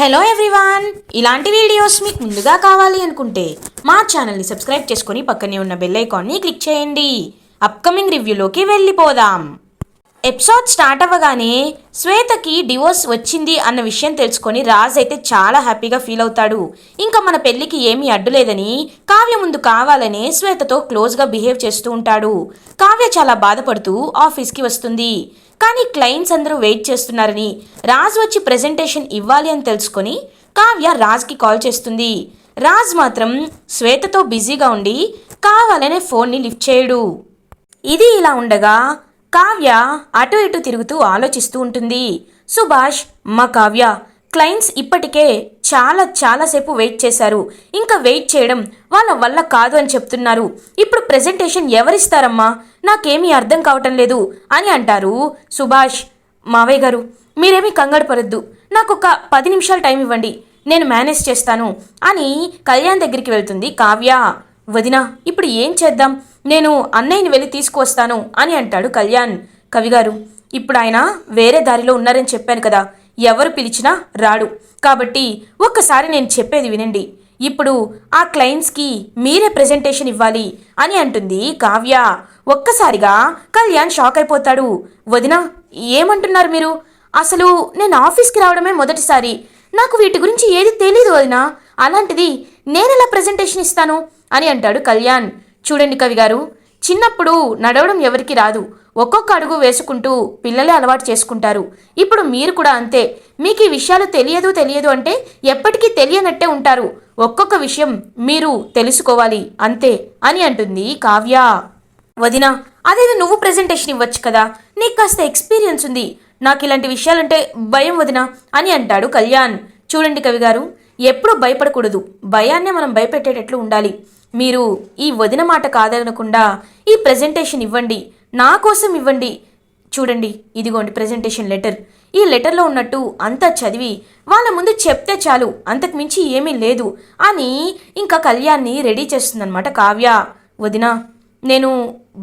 Hello everyone ఇలాంటి videos మీకు ముందుగా కావాలి అనుకుంటే మా ఛానల్ని సబ్స్క్రైబ్ చేసుకుని పక్కనే ఉన్న బెల్ ఐకాన్ని క్లిక్ చేయండి. అప్కమింగ్ రివ్యూలోకి వెళ్ళిపోదాం. ఎపిసోడ్ స్టార్ట్ అవ్వగానే శ్వేతకి డివోర్స్ వచ్చింది అన్న విషయం తెలుసుకొని రాజ్ అయితే చాలా హ్యాపీగా ఫీల్ అవుతాడు. ఇంకా మన పెళ్ళికి ఏమీ అడ్డు లేదని కావ్య ముందు కావాలనే శ్వేతతో క్లోజ్గా బిహేవ్ చేస్తూ ఉంటాడు. కావ్య చాలా బాధపడుతూ ఆఫీస్కి వస్తుంది. కానీ క్లయింట్స్ అందరూ వెయిట్ చేస్తున్నారని రాజ్ వచ్చి ప్రెజెంటేషన్ ఇవ్వాలి అని తెలుసుకొని కావ్య రాజ్కి కాల్ చేస్తుంది. రాజ్ మాత్రం శ్వేతతో బిజీగా ఉండి కావాలనే ఫోన్ని లిఫ్ట్ చేయడు. ఇది ఇలా ఉండగా కావ్య అటు ఇటు తిరుగుతూ ఆలోచిస్తూ ఉంటుంది. సుభాష్ మా కావ్య క్లయింట్స్ ఇప్పటికే చాలా చాలాసేపు వెయిట్ చేశారు. ఇంకా వెయిట్ చేయడం వాళ్ళ వల్ల కాదు అని చెప్తున్నారు. ఇప్పుడు ప్రెజెంటేషన్ ఎవరిస్తారమ్మా? నాకేమీ అర్థం కావటం లేదు అని అంటారు సుభాష్ మావయ్య గారు. మీరేమీ కంగారు పడద్దు. నాకు ఒక పది నిమిషాలు టైం ఇవ్వండి. నేను మేనేజ్ చేస్తాను అని కళ్యాణ్ దగ్గరికి వెళ్తుంది కావ్య. వదినా ఇప్పుడు ఏం చేద్దాం? నేను అన్నయ్యని వెళ్ళి తీసుకువస్తాను అని అంటాడు కళ్యాణ్. కవిగారు ఇప్పుడు ఆయన వేరే దారిలో ఉన్నారని చెప్పాను కదా. ఎవరు పిలిచినా రాడు. కాబట్టి ఒక్కసారి నేను చెప్పేది వినండి. ఇప్పుడు ఆ క్లయింట్స్కి మీరే ప్రెజెంటేషన్ ఇవ్వాలి అని అంటుంది కావ్య. ఒక్కసారిగా కళ్యాణ్ షాక్ అయిపోతాడు. వదినా ఏమంటున్నారు మీరు? అసలు నేను ఆఫీస్కి రావడమే మొదటిసారి. నాకు వీటి గురించి ఏది తెలీదు వదినా. అలాంటిది నేనెలా ప్రెజెంటేషన్ ఇస్తాను? అని అంటాడు కళ్యాణ్. చూడండి కవి గారు చిన్నప్పుడు నడవడం ఎవరికి రాదు. ఒక్కొక్క అడుగు వేసుకుంటూ పిల్లలే అలవాటు చేసుకుంటారు. ఇప్పుడు మీరు కూడా అంతే. మీకు ఈ విషయాలు తెలియదు తెలియదు అంటే ఎప్పటికీ తెలియనట్టే ఉంటారు. ఒక్కొక్క విషయం మీరు తెలుసుకోవాలి. అంతే అని అంటుంది కావ్య. వదినా అదేదో నువ్వు ప్రెజెంటేషన్ ఇవ్వచ్చు కదా. నీకు కాస్త ఎక్స్పీరియన్స్ ఉంది. నాకు ఇలాంటి విషయాలంటే భయం వదినా అని అంటాడు కళ్యాణ్. చూడండి కవి గారు ఎప్పుడూ భయపడకూడదు. భయాన్నే మనం భయపెట్టేటట్లు ఉండాలి. మీరు ఈ వదిన మాట కాదనకుండా ఈ ప్రెజెంటేషన్ ఇవ్వండి నా కోసం ఇవ్వండి. చూడండి ఇదిగోండి ప్రెజెంటేషన్ లెటర్ ఈ లెటర్లో ఉన్నట్టు అంతా చదివి వాళ్ళ ముందు చెప్తే చాలు అంతకుమించి ఏమీ లేదు అని ఇంకా కళ్యాణ్ని రెడీ చేస్తుందన్నమాట కావ్య. వదిన నేను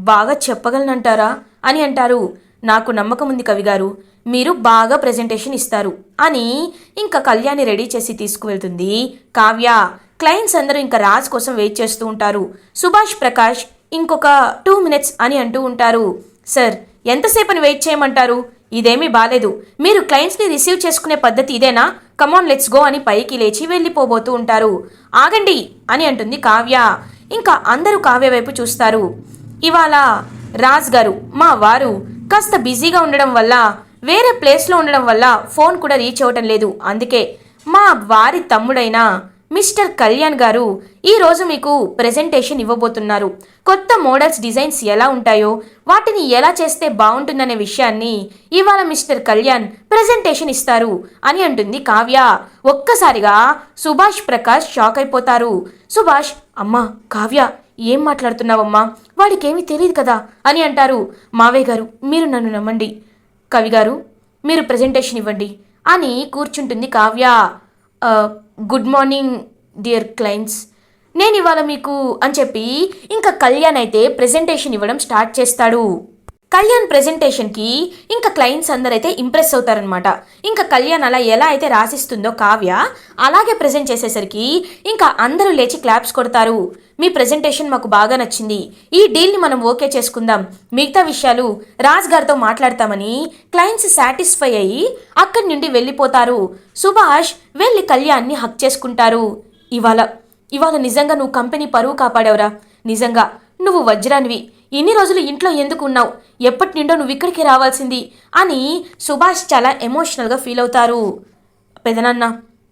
బాగా చెప్పగలనంటారా? అని అంటారు. నాకు నమ్మకం ఉంది కవిగారు మీరు బాగా ప్రెజెంటేషన్ ఇస్తారు అని ఇంకా కళ్యాణి రెడీ చేసి తీసుకువెళ్తుంది కావ్య. క్లయింట్స్ అందరూ ఇంకా రాజ్ కోసం వెయిట్ చేస్తూ ఉంటారు. సుభాష్ ప్రకాష్ ఇంకొక టూ మినిట్స్ అని అంటూ ఉంటారు. సార్ ఎంతసేపని వెయిట్ చేయమంటారు? ఇదేమీ బాలేదు. మీరు క్లయింట్స్ని రిసీవ్ చేసుకునే పద్ధతి ఇదేనా? కమాన్ లెట్స్ గో అని పైకి లేచి వెళ్ళిపోబోతూ ఉంటారు. ఆగండి అని అంటుంది కావ్య. ఇంకా అందరూ కావ్య వైపు చూస్తారు. ఇవాళ రాజ్ గారు మా వారు కాస్త బిజీగా ఉండడం వల్ల వేరే ప్లేస్లో ఉండడం వల్ల ఫోన్ కూడా రీచ్ అవ్వటం లేదు. అందుకే మా వారి తమ్ముడైన మిస్టర్ కళ్యాణ్ గారు ఈరోజు మీకు ప్రెజెంటేషన్ ఇవ్వబోతున్నారు. కొత్త మోడల్స్ డిజైన్స్ ఎలా ఉంటాయో వాటిని ఎలా చేస్తే బాగుంటుందనే విషయాన్ని ఇవాళ మిస్టర్ కళ్యాణ్ ప్రెజెంటేషన్ ఇస్తారు అని అంటుంది కావ్య. ఒక్కసారిగా సుభాష్ ప్రకాష్ షాక్ అయిపోతారు. సుభాష్ అమ్మా కావ్య ఏం మాట్లాడుతున్నావమ్మా? వాడికేమీ తెలియదు కదా? అని అంటారు. మావయ్య గారు మీరు నన్ను నమ్మండి. కవి గారు మీరు ప్రెజెంటేషన్ ఇవ్వండి అని కూర్చుంటుంది Kavya. Good morning dear clients నేను ఇవాళ మీకు అని చెప్పి ఇంకా కళ్యాణ్ అయితే ప్రెజెంటేషన్ ఇవ్వడం స్టార్ట్ చేస్తాడు. కళ్యాణ్ ప్రెజెంటేషన్కి ఇంకా క్లయింట్స్ అందరైతే ఇంప్రెస్ అవుతారనమాట ఇంకా కళ్యాణ్ అలా ఎలా అయితే రాసిస్తుందో కావ్య అలాగే ప్రజెంట్ చేసేసరికి ఇంకా అందరూ లేచి క్లాప్స్ కొడతారు. మీ ప్రెజెంటేషన్ మాకు బాగా నచ్చింది. ఈ డీల్ని మనం ఓకే చేసుకుందాం. మిగతా విషయాలు రాజ్ గారితో మాట్లాడతామని క్లయింట్స్ సాటిస్ఫై అయ్యి అక్కడి నుండి వెళ్ళిపోతారు. సుభాష్ వెళ్ళి కళ్యాణ్ని హక్ చేసుకుంటారు. ఇవాళ ఇవాళ నిజంగా నువ్వు కంపెనీ పరువు కాపాడావురా. నిజంగా నువ్వు వజ్రానివి. ఇన్ని రోజులు ఇంట్లో ఎందుకు ఉన్నావు? ఎప్పటి నుండో నువ్వు ఇక్కడికి రావాల్సింది అని సుభాష్ చాలా ఎమోషనల్గా ఫీల్ అవుతారు. పెదనాన్న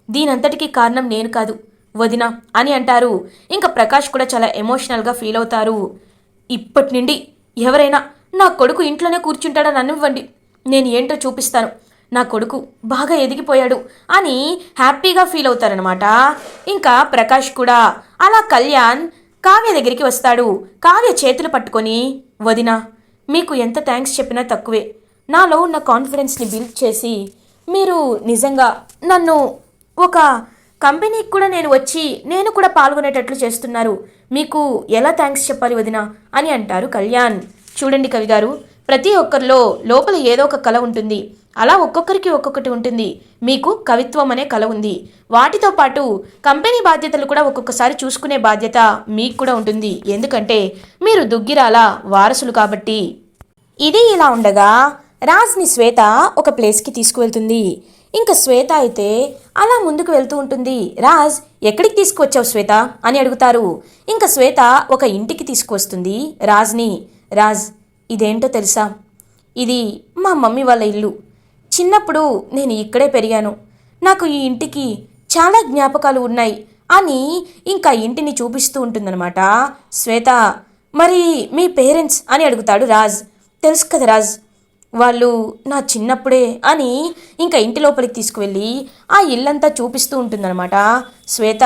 దీనంతటికీ కారణం నేను కాదు వదిన అని అంటారు. ఇంకా ప్రకాష్ కూడా చాలా ఎమోషనల్గా ఫీల్ అవుతారు. ఇప్పటి నుండి ఎవరైనా నా కొడుకు ఇంట్లోనే కూర్చుంటాడని అనివ్వండి నేను ఏంటో చూపిస్తాను. నా కొడుకు బాగా ఎదిగిపోయాడు అని హ్యాపీగా ఫీల్ అవుతారనమాట ఇంకా ప్రకాష్ కూడా అలా కళ్యాణ్ కావ్య దగ్గరికి వస్తాడు. కావ్య చేతులు పట్టుకొని వదినా మీకు ఎంత థ్యాంక్స్ చెప్పినా తక్కువే. నాలో ఉన్న కాన్ఫిడెన్స్ని బిల్డ్ చేసి మీరు నిజంగా నన్ను ఒక కంపెనీకి కూడా నేను వచ్చి నేను కూడా పాల్గొనేటట్లు చేస్తున్నారు. మీకు ఎలా థ్యాంక్స్ చెప్పాలి వదినా? అని అంటారు కళ్యాణ్. చూడండి కవి గారు ప్రతి ఒక్కరిలో లోపల ఏదో ఒక కళ ఉంటుంది. అలా ఒక్కొక్కరికి ఒక్కొక్కటి ఉంటుంది. మీకు కవిత్వం అనే కళ ఉంది. వాటితో పాటు కంపెనీ బాధ్యతలు కూడా ఒక్కొక్కసారి చూసుకునే బాధ్యత మీకు కూడా ఉంటుంది. ఎందుకంటే మీరు దుగ్గిరాల వారసులు కాబట్టి. ఇది ఇలా ఉండగా రాజ్ని శ్వేత ఒక ప్లేస్కి తీసుకువెళ్తుంది. ఇంకా శ్వేత అయితే అలా ముందుకు వెళ్తూ ఉంటుంది. రాజ్ ఎక్కడికి తీసుకువచ్చావు శ్వేత? అని అడుగుతారు. ఇంకా శ్వేత ఒక ఇంటికి తీసుకువస్తుంది రాజ్ని. రాజ్ ఇదేంటో తెలుసా? ఇది మా మమ్మీ వాళ్ళ ఇల్లు. చిన్నప్పుడు నేను ఇక్కడే పెరిగాను. నాకు ఈ ఇంటికి చాలా జ్ఞాపకాలు ఉన్నాయి. అని ఇంకా ఇంటిని చూపిస్తూ ఉంటుందన్నమాట. శ్వేత మరి మీ పేరెంట్స్? అని అడుగుతాడు రాజ్. తెలుసు కదా రాజ్. వాళ్ళు నా చిన్నప్పుడే అని ఇంకా ఇంటి లోపలికి తీసుకువెళ్ళి ఆ ఇల్లంతా చూపిస్తూ ఉంటుందన్నమాట. శ్వేత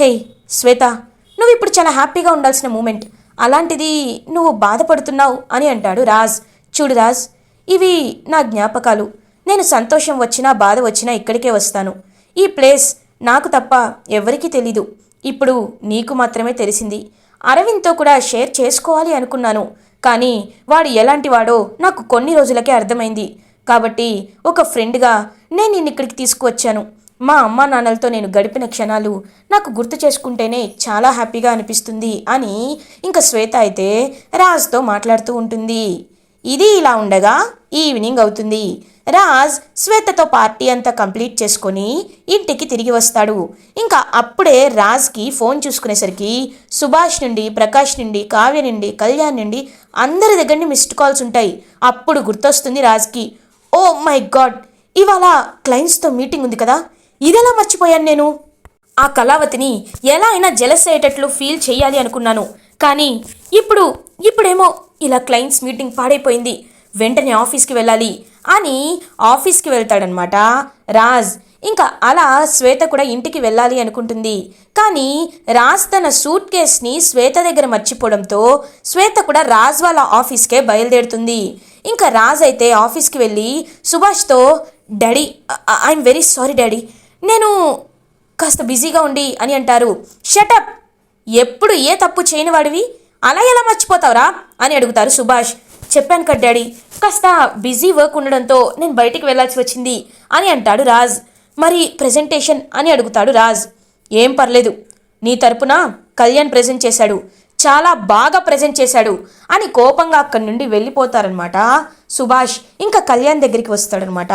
హే శ్వేత నువ్వు ఇప్పుడు చాలా హ్యాపీగా ఉండాల్సిన మూమెంట్. అలాంటిది నువ్వు బాధపడుతున్నావు అని అంటాడు రాజ్. చూడు రాజ్ ఇవి నా జ్ఞాపకాలు. నేను సంతోషం వచ్చినా బాధ వచ్చినా ఇక్కడికే వస్తాను. ఈ ప్లేస్ నాకు తప్ప ఎవరికీ తెలీదు. ఇప్పుడు నీకు మాత్రమే తెలిసింది. అరవింద్తో కూడా షేర్ చేసుకోవాలి అనుకున్నాను. కానీ వాడు ఎలాంటి వాడో నాకు కొన్ని రోజులకే అర్థమైంది. కాబట్టి ఒక ఫ్రెండ్గా నేను నిన్ను ఇక్కడికి తీసుకువచ్చాను. మా అమ్మా నాన్నలతో నేను గడిపిన క్షణాలు నాకు గుర్తు చేసుకుంటేనే చాలా హ్యాపీగా అనిపిస్తుంది అని ఇంకా శ్వేత అయితే రాజ్తో మాట్లాడుతూ ఉంటుంది. ఇది ఇలా ఉండగా ఈవినింగ్ అవుతుంది. రాజ్ శ్వేతతో పార్టీ అంతా కంప్లీట్ చేసుకొని ఇంటికి తిరిగి వస్తాడు. ఇంకా అప్పుడే రాజ్కి ఫోన్ చూసుకునేసరికి సుభాష్ నుండి ప్రకాష్ నుండి కావ్య నుండి కళ్యాణ్ నుండి అందరి దగ్గర నుండి మిస్డ్ కాల్స్ ఉంటాయి. అప్పుడు గుర్తొస్తుంది రాజ్కి ఓ మై గాడ్ ఇవాళ క్లయింట్స్తో మీటింగ్ ఉంది కదా ఇదెలా మర్చిపోయాను నేను? ఆ కళావతిని ఎలా అయినా జలస్ అయ్యేటట్లు ఫీల్ చేయాలి అనుకున్నాను. కానీ ఇప్పుడు ఇప్పుడేమో ఇలా క్లయింట్స్ మీటింగ్ పాడైపోయింది. వెంటనే ఆఫీస్కి వెళ్ళాలి. అని ఆఫీస్కి వెళ్తాడనమాట రాజ్ ఇంకా అలా శ్వేత కూడా ఇంటికి వెళ్ళాలి అనుకుంటుంది కానీ రాజ్ తన సూట్ కేస్ని శ్వేత దగ్గర మర్చిపోవడంతో శ్వేత కూడా రాజ్ వాళ్ళ ఆఫీస్కే బయలుదేరుతుంది ఇంకా రాజ్ అయితే ఆఫీస్కి వెళ్ళి సుభాష్తో daddy I'm very sorry daddy నేను కాస్త బిజీగా ఉండి అని అంటారు షటప్ ఎప్పుడు ఏ తప్పు చేయని వాడివి అలా ఎలా మర్చిపోతావురా అని అడుగుతారు సుభాష్ చెప్పాను కదా డాడీ. కాస్త బిజీ వర్క్ ఉండడంతో నేను బయటికి వెళ్ళాల్సి వచ్చింది అని అంటాడు రాజ్. మరి ప్రెజెంటేషన్ అని అడుగుతాడు రాజ్. ఏం పర్లేదు. నీ తరపున కళ్యాణ్ ప్రెజెంట్ చేశాడు. చాలా బాగా ప్రెజెంట్ చేశాడు అని కోపంగా అక్కడి నుండి వెళ్ళిపోతారనమాట. సుభాష్ ఇంకా కళ్యాణ్ దగ్గరికి వస్తాడనమాట.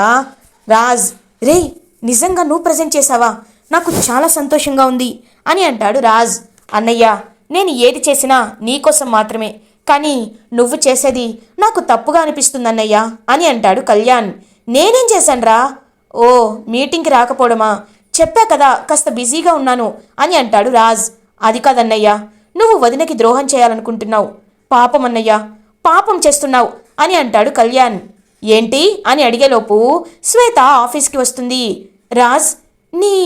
రాజ్ రే నిజంగా నువ్వు ప్రజెంట్ చేశావా? నాకు చాలా సంతోషంగా ఉంది అని అంటాడు రాజ్. అన్నయ్య నేను ఏది చేసినా నీకోసం మాత్రమే. కానీ నువ్వు చేసేది నాకు తప్పుగా అనిపిస్తుందన్నయ్యా అని అంటాడు కళ్యాణ్. నేనేం చేశానురా? ఓ మీటింగ్కి రాకపోవడమా చెప్పా కదా కాస్త బిజీగా ఉన్నాను అని అంటాడు రాజ్. అది కాదన్నయ్యా నువ్వు వదినకి ద్రోహం చేయాలనుకుంటున్నావు. పాపం అన్నయ్యా పాపం చేస్తున్నావు అని అంటాడు కళ్యాణ్. ఏంటి? అని అడిగేలోపు శ్వేత ఆఫీస్కి వస్తుంది. రాజ్ నీ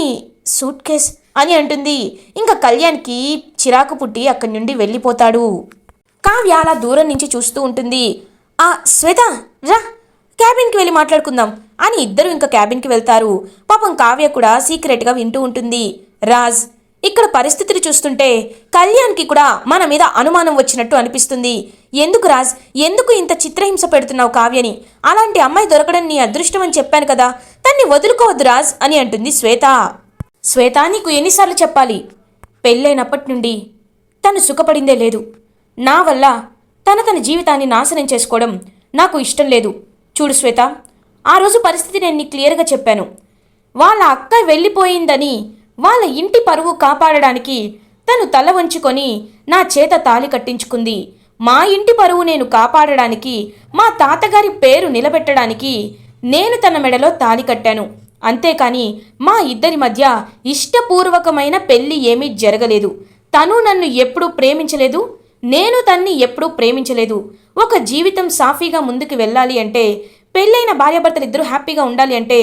సూట్ కేస్ అని అంటుంది. ఇంకా కళ్యాణ్కి చిరాకు పుట్టి అక్కడి నుండి వెళ్ళిపోతాడు. కావ్య అలా దూరం నుంచి చూస్తూ ఉంటుంది. ఆ శ్వేత రా క్యాబిన్కి వెళ్ళి మాట్లాడుకుందాం అని ఇద్దరు ఇంకా క్యాబిన్కి వెళ్తారు. పాపం కావ్య కూడా సీక్రెట్గా వింటూ ఉంటుంది. రాజ్ ఇక్కడ పరిస్థితిని చూస్తుంటే కళ్యాణ్కి కూడా మన మీద అనుమానం వచ్చినట్టు అనిపిస్తుంది. ఎందుకు రాజ్ ఎందుకు ఇంత చిత్రహింస పెడుతున్నావు కావ్యని? అలాంటి అమ్మాయి దొరకడం నీ అదృష్టం అని చెప్పాను కదా తన్ని వదులుకోవద్దు రాజ్ అని అంటుంది శ్వేత. శ్వేత నీకు ఎన్నిసార్లు చెప్పాలి? పెళ్ళైనప్పటి నుండి తను సుఖపడిందే లేదు. నా వల్ల తన తన జీవితాన్ని నాశనం చేసుకోవడం నాకు ఇష్టం లేదు. చూడు శ్వేత ఆ రోజు పరిస్థితి నేను నీకు క్లియర్గా చెప్పాను. వాళ్ళ అక్క వెళ్ళిపోయిందని వాళ్ళ ఇంటి పరువు కాపాడడానికి తను తల వంచుకొని నా చేత తాలి కట్టించుకుంది. మా ఇంటి పరువు నేను కాపాడడానికి మా తాతగారి పేరు నిలబెట్టడానికి నేను తన మెడలో తాలి కట్టాను. అంతేకాని మా ఇద్దరి మధ్య ఇష్టపూర్వకమైన పెళ్ళి ఏమీ జరగలేదు. తను నన్ను ఎప్పుడూ ప్రేమించలేదు నేను తన్ని ఎప్పుడూ ప్రేమించలేదు. ఒక జీవితం సాఫీగా ముందుకు వెళ్ళాలి అంటే పెళ్ళైన భార్యాభర్తలు ఇద్దరు హ్యాపీగా ఉండాలి అంటే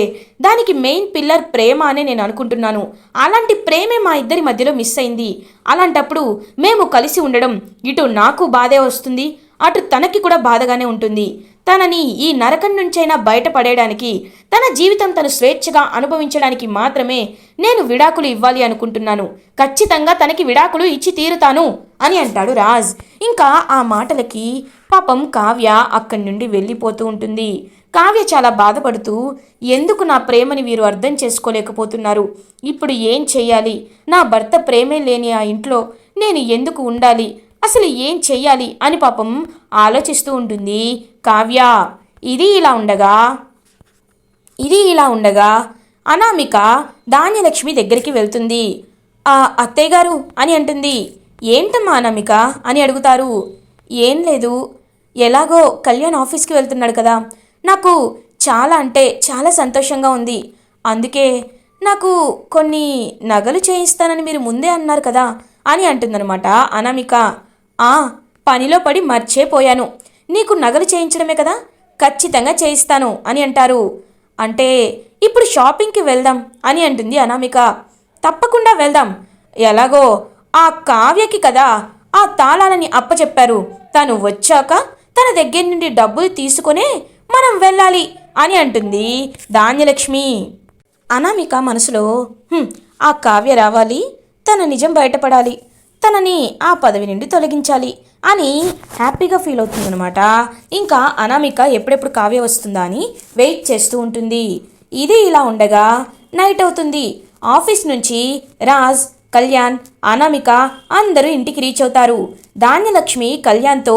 దానికి మెయిన్ పిల్లర్ ప్రేమ అనే నేను అనుకుంటున్నాను. అలాంటి ప్రేమే మా ఇద్దరి మధ్యలో మిస్ అయింది. అలాంటప్పుడు మేము కలిసి ఉండడం ఇటు నాకు బాధే వస్తుంది అటు తనకి కూడా బాధగానే ఉంటుంది. తనని ఈ నరకం నుంచైనా బయటపడేయడానికి తన జీవితం తను స్వేచ్ఛగా అనుభవించడానికి మాత్రమే నేను విడాకులు ఇవ్వాలి అనుకుంటున్నాను. ఖచ్చితంగా తనకి విడాకులు ఇచ్చి తీరుతాను అని అంటాడు రాజ్. ఇంకా ఆ మాటలకి పాపం కావ్య అక్కడి నుండి వెళ్ళిపోతూ ఉంటుంది. కావ్య చాలా బాధపడుతూ ఎందుకు నా ప్రేమని వీరు అర్థం చేసుకోలేకపోతున్నారు? ఇప్పుడు ఏం చెయ్యాలి? నా భర్త ప్రేమే లేని ఆ ఇంట్లో నేను ఎందుకు ఉండాలి? అసలు ఏం చెయ్యాలి అని పాపం ఆలోచిస్తూ ఉంటుంది కావ్య. ఇది ఇలా ఉండగా ఇది ఇలా ఉండగా అనామిక ధాన్యలక్ష్మి దగ్గరికి వెళ్తుంది. ఆ అత్తయ్య గారు అని అంటుంది. ఏంటమ్మా అనామిక అని అడుగుతారు. ఏం లేదు ఎలాగో కళ్యాణ్ ఆఫీస్కి వెళ్తున్నాడు కదా నాకు చాలా అంటే చాలా సంతోషంగా ఉంది. అందుకే నాకు కొన్ని నగలు చేయిస్తానని మీరు ముందే అన్నారు కదా అని అంటుందన్నమాట అనామిక. ఆ పనిలో పడి మర్చేపోయాను. నీకు నగలు చేయించడమే కదా? ఖచ్చితంగా చేయిస్తాను అని అంటారు. అంటే ఇప్పుడు షాపింగ్కి వెళ్దాం అని అంటుంది అనామిక. తప్పకుండా వెళ్దాం. ఎలాగో ఆ కావ్యకి కదా ఆ తాళాలని అప్పచెప్పారు. తను వచ్చాక తన దగ్గర నుండి డబ్బులు తీసుకునే మనం వెళ్ళాలి అని అంటుంది ధాన్యలక్ష్మి. అనామిక మనసులో ఆ కావ్య రావాలి. తన నిజం బయటపడాలి. తనని ఆ పదవి నుండి తొలగించాలి అని హ్యాపీగా ఫీల్ అవుతుందనమాట ఇంకా అనామిక ఎప్పుడెప్పుడు కావ్య వస్తుందా అని వెయిట్ చేస్తూ ఉంటుంది. ఇది ఇలా ఉండగా నైట్ అవుతుంది. ఆఫీస్ నుంచి రాజ్ కళ్యాణ్ అనామిక అందరూ ఇంటికి రీచ్ అవుతారు. ధాన్యలక్ష్మి కళ్యాణ్తో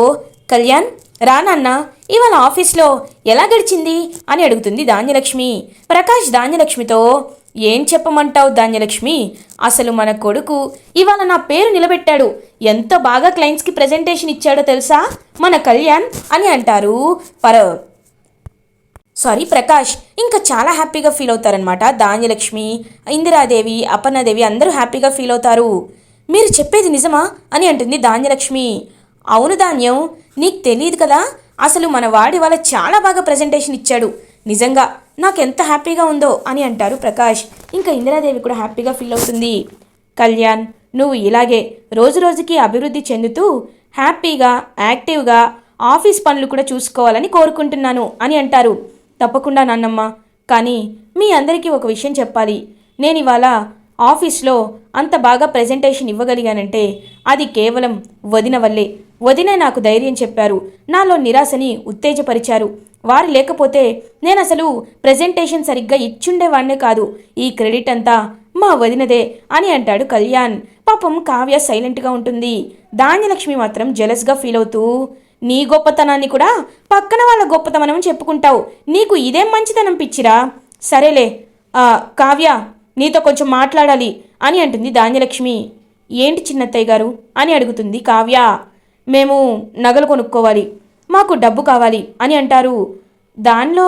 కళ్యాణ్ రానన్న ఇవాళ ఆఫీస్లో ఎలా గడిచింది? అని అడుగుతుంది ధాన్యలక్ష్మి. ప్రకాష్ ధాన్యలక్ష్మితో ఏం చెప్పమంటావు ధాన్యలక్ష్మి? అసలు మన కొడుకు ఇవాళ నా పేరు నిలబెట్టాడు. ఎంత బాగా క్లయింట్స్కి ప్రజెంటేషన్ ఇచ్చాడో తెలుసా? మన కళ్యాణ్ అని అంటారు. పర సారీ ప్రకాష్. ఇంకా చాలా హ్యాపీగా ఫీల్ అవుతారనమాట ధాన్యలక్ష్మి. ఇందిరాదేవి అపర్ణాదేవి అందరూ హ్యాపీగా ఫీల్ అవుతారు. మీరు చెప్పేది నిజమా? అని అంటుంది ధాన్యలక్ష్మి. అవును ధాన్యం. నీకు తెలియదు కదా? అసలు మన వాడి వాళ్ళ చాలా బాగా ప్రజెంటేషన్ ఇచ్చాడు. నిజంగా నాకు ఎంత హ్యాపీగా ఉందో అని అంటారు ప్రకాష్. ఇంకా ఇందిరాదేవి కూడా హ్యాపీగా ఫీల్ అవుతుంది. కళ్యాణ్ నువ్వు ఇలాగే రోజు రోజుకి అభివృద్ధి చెందుతూ హ్యాపీగా యాక్టివ్గా ఆఫీస్ పనులు కూడా చూసుకోవాలని కోరుకుంటున్నాను అని అంటారు. తప్పకుండా నాన్నమ్మ. కానీ మీ అందరికీ ఒక విషయం చెప్పాలి. నేను ఇవాళ ఆఫీస్లో అంత బాగా ప్రజెంటేషన్ ఇవ్వగలిగానంటే అది కేవలం వదిన వల్లే. వదినే నాకు ధైర్యం చెప్పారు. నాలో నిరాశని ఉత్తేజపరిచారు. వారు లేకపోతే నేను అసలు ప్రజెంటేషన్ సరిగ్గా ఇచ్చుండేవాణ్ణే కాదు. ఈ క్రెడిట్ అంతా మా వదినదే అని అంటాడు కళ్యాణ్. పాపం కావ్య సైలెంట్గా ఉంటుంది. ధాన్యలక్ష్మి మాత్రం జెలస్గా ఫీల్ అవుతూ నీ గొప్పతనాన్ని కూడా పక్కన వాళ్ళ గొప్పతనం చెప్పుకుంటావు. నీకు ఇదేం మంచితనం పిచ్చిరా? సరేలే కావ్య నీతో కొంచెం మాట్లాడాలి అని అంటుంది ధాన్యలక్ష్మి. ఏంటి చిన్నత్తయ్య గారు? అని అడుగుతుంది కావ్య. మేము నగలు కొనుక్కోవాలి. మాకు డబ్బు కావాలి అని అంటారు. దానిలో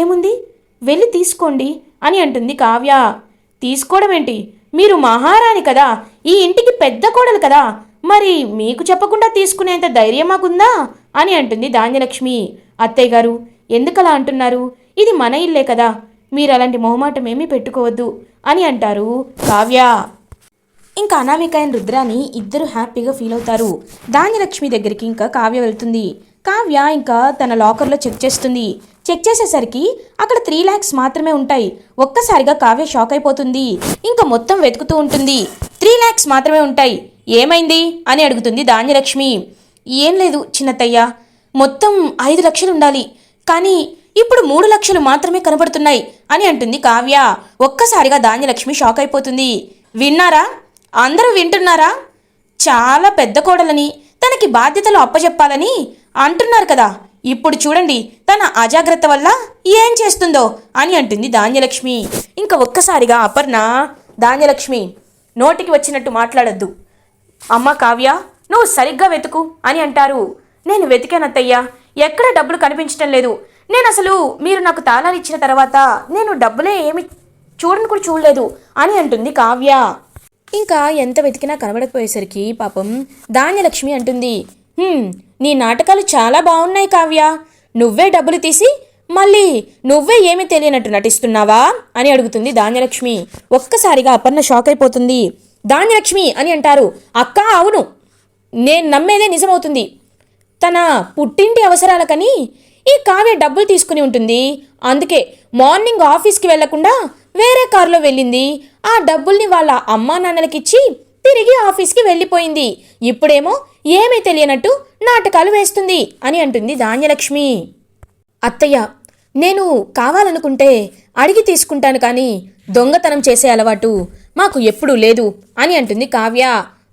ఏముంది? వెళ్ళి తీసుకోండి అని అంటుంది కావ్య. తీసుకోవడం ఏంటి? మీరు మహారాణి కదా ఈ ఇంటికి పెద్ద కోడలు కదా మరి మీకు చెప్పకుండా తీసుకునేంత ధైర్యం మాకుందా? అని అంటుంది ధాన్యలక్ష్మి. అత్తయ్య గారు ఎందుకలా అంటున్నారు? ఇది మన ఇల్లే కదా మీరు అలాంటి మొహమాటం ఏమీ పెట్టుకోవద్దు అని అంటారు కావ్య. ఇంకా అనామిక అయిన రుద్రాని ఇద్దరు హ్యాపీగా ఫీల్ అవుతారు. ధాన్యలక్ష్మి దగ్గరికి ఇంకా కావ్య వెళ్తుంది. కావ్య ఇంకా తన లాకర్లో చెక్ చేస్తుంది. చెక్ చేసేసరికి అక్కడ త్రీ ల్యాక్స్ మాత్రమే ఉంటాయి. ఒక్కసారిగా కావ్య షాక్ అయిపోతుంది. ఇంకా మొత్తం వెతుకుతూ ఉంటుంది. త్రీ ల్యాక్స్ మాత్రమే ఉంటాయి. ఏమైంది? అని అడుగుతుంది ధాన్యలక్ష్మి. ఏం లేదు చిన్నత్తయ్య. మొత్తం ఐదు లక్షలు ఉండాలి. కానీ ఇప్పుడు మూడు లక్షలు మాత్రమే కనబడుతున్నాయి అని అంటుంది కావ్య. ఒక్కసారిగా ధాన్యలక్ష్మి షాక్ అయిపోతుంది. విన్నారా? అందరూ వింటున్నారా? చాలా పెద్ద కోడలని. తనకి బాధ్యతలు అప్పచెప్పాలని అంటున్నారు కదా. ఇప్పుడు చూడండి తన అజాగ్రత్త వల్ల ఏం చేస్తుందో అని అంటుంది ధాన్యలక్ష్మి. ఇంకా ఒక్కసారిగా అపర్ణ ధాన్యలక్ష్మి నోటికి వచ్చినట్టు మాట్లాడొద్దు. అమ్మ కావ్య నువ్వు సరిగ్గా వెతుకు అని అంటారు. నేను వెతికానత్తయ్యా ఎక్కడ డబ్బులు కనిపించటం లేదు. నేను అసలు మీరు నాకు తాళాలు ఇచ్చిన తర్వాత నేను డబ్బులే ఏమి చూడను కూడా చూడలేదు అని అంటుంది కావ్య. ఇంకా ఎంత వెతికినా కనబడకపోయేసరికి పాపం ధాన్యలక్ష్మి అంటుంది నీ నాటకాలు చాలా బాగున్నాయి కావ్య. నువ్వే డబ్బులు తీసి మళ్ళీ నువ్వే ఏమీ తెలియనట్టు నటిస్తున్నావా? అని అడుగుతుంది ధాన్యలక్ష్మి. ఒక్కసారిగా అపర్ణ షాక్ అయిపోతుంది. ధాన్యలక్ష్మి అని అంటారు. అక్క అవును. నేను నమ్మేదే నిజమవుతుంది. తన పుట్టింటి అవసరాలకని ఈ కావ్య డబ్బులు తీసుకుని ఉంటుంది. అందుకే మార్నింగ్ ఆఫీస్కి వెళ్ళకుండా వేరే కారులో వెళ్ళింది. ఆ డబ్బుల్ని వాళ్ళ అమ్మా నాన్నలకిచ్చి తిరిగి ఆఫీస్కి వెళ్ళిపోయింది. ఇప్పుడేమో ఏమీ తెలియనట్టు నాటకాలు వేస్తుంది అని అంటుంది ధాన్యలక్ష్మి. అత్తయ్య నేను కావాలనుకుంటే అడిగి తీసుకుంటాను కానీ దొంగతనం చేసే అలవాటు మాకు ఎప్పుడూ లేదు అని అంటుంది కావ్య.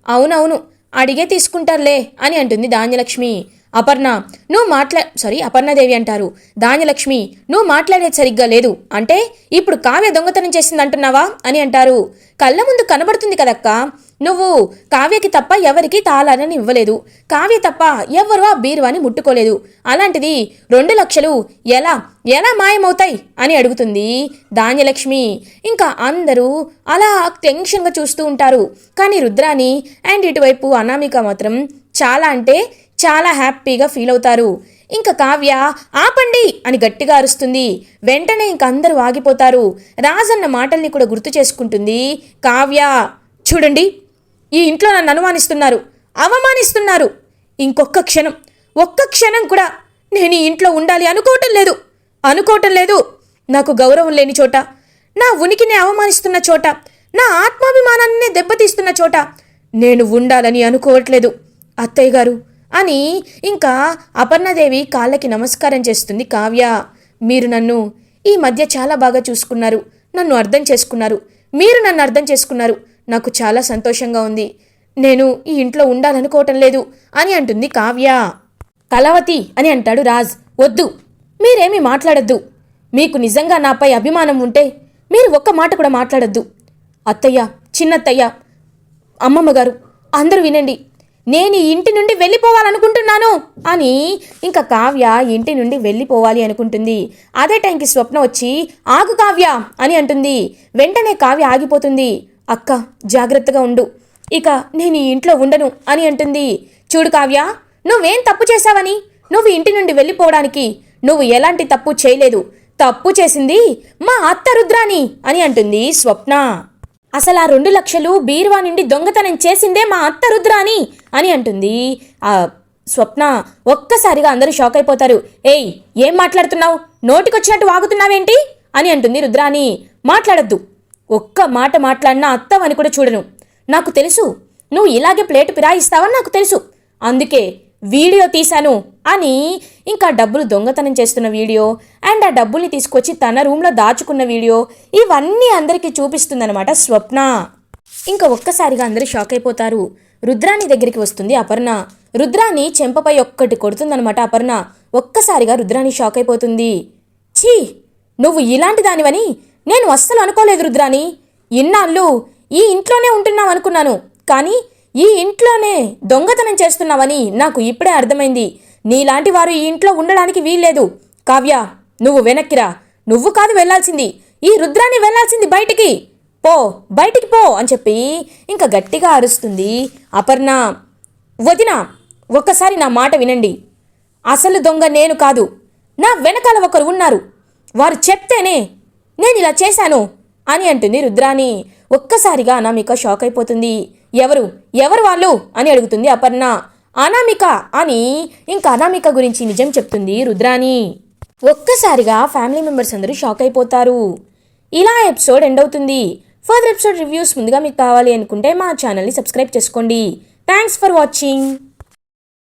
అవునవును అడిగే తీసుకుంటారులే అని అంటుంది ధాన్యలక్ష్మి. అపర్ణ నువ్వు మాట్లా సారీ అపర్ణదేవి అంటారు. ధాన్యలక్ష్మి నువ్వు మాట్లాడేది సరిగ్గా లేదు. అంటే ఇప్పుడు కావ్య దొంగతనం చేసింది అంటున్నావా అని అంటారు. కళ్ళ ముందు కనబడుతుంది కదక్కా? నువ్వు కావ్యకి తప్ప ఎవరికి తాళాలని ఇవ్వలేదు. కావ్య తప్ప ఎవ్వరు ఆ బీరువాని ముట్టుకోలేదు. అలాంటిది రెండు లక్షలు ఎలా ఎలా మాయమవుతాయి అని అడుగుతుంది ధాన్యలక్ష్మి. ఇంకా అందరూ అలా టెన్షన్గా చూస్తూ ఉంటారు. కానీ రుద్రాని అండ్ ఇటువైపు అనామిక మాత్రం చాలా అంటే చాలా హ్యాపీగా ఫీల్ అవుతారు. ఇంకా కావ్య ఆపండి అని గట్టిగా అరుస్తుంది. వెంటనే ఇంక అందరూ ఆగిపోతారు. రాజన్న మాటల్ని కూడా గుర్తు చేసుకుంటుంది. కావ్య చూడండి. ఈ ఇంట్లో నన్ను అనుమానిస్తున్నారు అవమానిస్తున్నారు. ఇంకొక్క క్షణం ఒక్క క్షణం కూడా నేను ఈ ఇంట్లో ఉండాలి అనుకోవటం లేదు. అనుకోవటం లేదు. నాకు గౌరవం లేని చోట నా ఉనికిని అవమానిస్తున్న చోట నా ఆత్మాభిమానాన్ని దెబ్బతీస్తున్న చోట నేను ఉండాలని అనుకోవట్లేదు. అత్తయ్య గారు అని ఇంకా అపర్ణదేవి కాళ్ళకి నమస్కారం చేస్తుంది కావ్య. మీరు నన్ను ఈ మధ్య చాలా బాగా చూసుకున్నారు నన్ను అర్థం చేసుకున్నారు మీరు నన్ను అర్థం చేసుకున్నారు. నాకు చాలా సంతోషంగా ఉంది. నేను ఈ ఇంట్లో ఉండాలనుకోవటం లేదు అని అంటుంది కావ్య. కలవతి అని అంటాడు రాజ్. వద్దు మీరేమీ మాట్లాడొద్దు. మీకు నిజంగా నాపై అభిమానం ఉంటే మీరు ఒక్క మాట కూడా మాట్లాడొద్దు. అత్తయ్య చిన్నత్తయ్య అమ్మమ్మ గారు అందరూ వినండి. నేను ఈ ఇంటి నుండి వెళ్ళిపోవాలనుకుంటున్నాను అని ఇంకా కావ్య ఇంటి నుండి వెళ్ళిపోవాలి అనుకుంటుంది. అదే టైంకి స్వప్న వచ్చి ఆగు కావ్య అని అంటుంది. వెంటనే కావ్య ఆగిపోతుంది. అక్క జాగ్రత్తగా ఉండు. ఇక నేను ఈ ఇంట్లో ఉండను అని అంటుంది. చూడు కావ్య నువ్వేం తప్పు చేశావని? నువ్వు ఇంటి నుండి వెళ్ళిపోవడానికి నువ్వు ఎలాంటి తప్పు చేయలేదు. తప్పు చేసింది మా అత్త రుద్రాని అని అంటుంది స్వప్న. అసలు ఆ రెండు లక్షలు బీరువా నుండి దొంగతనం చేసిందే మా అత్త రుద్రాని అని అంటుంది. ఆ స్వప్న ఒక్కసారిగా అందరూ షాక్ అయిపోతారు. ఏయ్ ఏం మాట్లాడుతున్నావు? నోటికొచ్చినట్టు వాగుతున్నావేంటి? అని అంటుంది రుద్రాని మాట్లాడొద్దు. ఒక్క మాట మాట్లాడినా అత్తవని కూడా చూడను. నాకు తెలుసు నువ్వు ఇలాగే ప్లేటు పిరాయిస్తావని నాకు తెలుసు. అందుకే వీడియో తీశాను అని ఇంకా డబ్బులు దొంగతనం చేస్తున్న వీడియో అండ్ ఆ డబ్బుల్ని తీసుకొచ్చి తన రూమ్లో దాచుకున్న వీడియో ఇవన్నీ అందరికీ చూపిస్తుందన్నమాట స్వప్న. ఇంకా ఒక్కసారిగా అందరూ షాక్ అయిపోతారు. రుద్రాని దగ్గరికి వస్తుంది అపర్ణ. రుద్రాని చెంపపై ఒక్కటి కొడుతుందనమాట అపర్ణ. ఒక్కసారిగా రుద్రాని షాక్ అయిపోతుంది. ఛీ! నువ్వు ఇలాంటి దానివని నేను అస్సలు అనుకోలేదు రుద్రాని ఇన్నాళ్ళు ఈ ఇంట్లోనే ఉంటున్నావు అనుకున్నాను. కానీ ఈ ఇంట్లోనే దొంగతనం చేస్తున్నావని నాకు ఇప్పుడే అర్థమైంది. నీలాంటి వారు ఈ ఇంట్లో ఉండడానికి వీల్లేదు. కావ్య నువ్వు వెనక్కిరా. నువ్వు కాదు వెళ్ళాల్సింది ఈ రుద్రాన్ని వెళ్ళాల్సింది బయటికి. పో బయటికి పో అని చెప్పి ఇంకా గట్టిగా అరుస్తుంది అపర్ణ. వదిన ఒక్కసారి నా మాట వినండి. అసలు దొంగ నేను కాదు. నా వెనకాల ఒకరు ఉన్నారు. వారు చెప్తేనే నేను ఇలా చేశాను అని అంటుంది రుద్రాని ఒక్కసారిగా అనామిక షాక్ అయిపోతుంది. ఎవరు? ఎవరు వాళ్ళు? అని అడుగుతుంది అపర్ణ. అనామిక అని ఇంకా అనామిక గురించి నిజం చెప్తుంది రుద్రాని ఒక్కసారిగా ఫ్యామిలీ మెంబర్స్ అందరూ షాక్ అయిపోతారు. ఇలా ఎపిసోడ్ ఎండ్ అవుతుంది. ఫర్దర్ ఎపిసోడ్ రివ్యూస్ ముందుగా మీకు కావాలి అనుకుంటే మా ఛానల్ని సబ్స్క్రైబ్ చేసుకోండి. Thanks for watching.